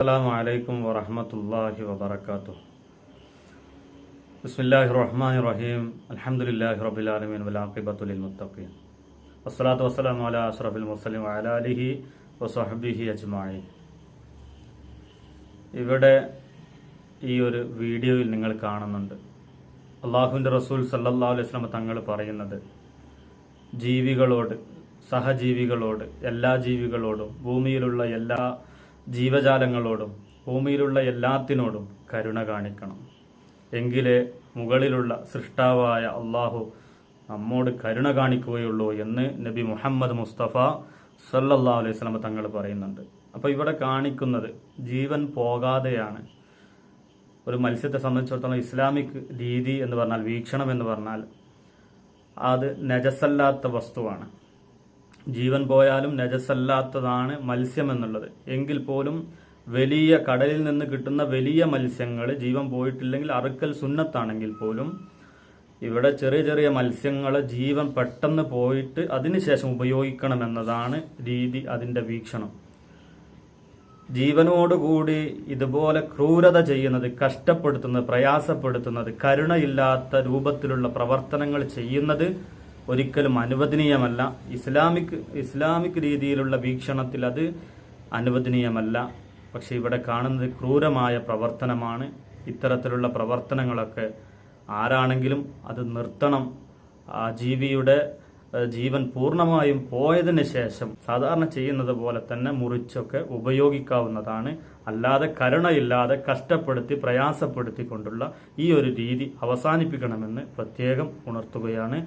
السلام عليكم ورحمة الله وبركاته بسم الله الرحمن الرحيم الحمد لله رب العالمين والعاقبة للمتقين والصلاة والسلام على أشرف المرسلين وعلى آله وصحبه أجمعين ഇവിടെ ഈ ഒരു വീഡിയോയിൽ നിങ്ങൾ കാണുന്നുണ്ട് അള്ളാഹുവിൻ്റെ റസൂൽ സല്ലല്ലാഹു അലൈഹി വസല്ലം തങ്ങൾ പറയുന്നത് ജീവികളോട് സഹജീവികളോട് എല്ലാ ജീവികളോടും ഭൂമിയിലുള്ള എല്ലാ ജീവജാലങ്ങളോടും ഭൂമിയിലുള്ള എല്ലാത്തിനോടും കരുണ കാണിക്കണം. എങ്കിലേ മുകളിലുള്ള സൃഷ്ടാവായ അള്ളാഹു നമ്മോട് കരുണ കാണിക്കുകയുള്ളൂ എന്ന് നബി മുഹമ്മദ് മുസ്തഫ സല്ലല്ലാഹു അലൈഹി വസല്ലം തങ്ങൾ പറയുന്നുണ്ട്. അപ്പോൾ ഇവിടെ കാണിക്കുന്നത് ജീവൻ പോകാതെയാണ്. ഒരു മത്സ്യത്തെ സംബന്ധിച്ചിടത്തോളം ഇസ്ലാമിക് രീതി എന്ന് പറഞ്ഞാൽ വീക്ഷണം എന്ന് പറഞ്ഞാൽ അത് നജസല്ലാത്ത വസ്തുവാണ്. ജീവൻ പോയാലും നജസല്ലാത്തതാണ് മത്സ്യം എന്നുള്ളത്. എങ്കിൽ പോലും വലിയ കടലിൽ നിന്ന് കിട്ടുന്ന വലിയ മത്സ്യങ്ങൾ ജീവൻ പോയിട്ടില്ലെങ്കിൽ അറുക്കൽ സുന്നത്താണെങ്കിൽ പോലും ഇവിടെ ചെറിയ ചെറിയ മത്സ്യങ്ങൾ ജീവൻ പെട്ടെന്ന് പോയിട്ട് അതിനുശേഷം ഉപയോഗിക്കണം എന്നതാണ് രീതി അതിന്റെ വീക്ഷണം. ജീവനോടുകൂടി ഇതുപോലെ ക്രൂരത ചെയ്യുന്നത് കഷ്ടപ്പെടുത്തുന്നത് പ്രയാസപ്പെടുത്തുന്നത് കരുണയില്ലാത്ത രൂപത്തിലുള്ള പ്രവർത്തനങ്ങൾ ചെയ്യുന്നത് ഒരിക്കലും അനുവദനീയമല്ല. ഇസ്ലാമിക് ഇസ്ലാമിക് രീതിയിലുള്ള വീക്ഷണത്തിൽ അത് അനുവദനീയമല്ല. പക്ഷെ ഇവിടെ കാണുന്നത് ക്രൂരമായ പ്രവർത്തനമാണ്. ഇത്തരത്തിലുള്ള പ്രവർത്തനങ്ങളൊക്കെ ആരാണെങ്കിലും അത് നിർത്തണം. ആ ജീവിയുടെ ജീവൻ പൂർണമായും പോയതിന് ശേഷം സാധാരണ ചെയ്യുന്നത് പോലെ തന്നെ മുറിച്ചൊക്കെ ഉപയോഗിക്കാവുന്നതാണ്. അല്ലാതെ കരുണയില്ലാതെ കഷ്ടപ്പെടുത്തി പ്രയാസപ്പെടുത്തിക്കൊണ്ടുള്ള ഈ ഒരു രീതി അവസാനിപ്പിക്കണമെന്ന് പ്രത്യേകം ഉണർത്തുകയാണ്.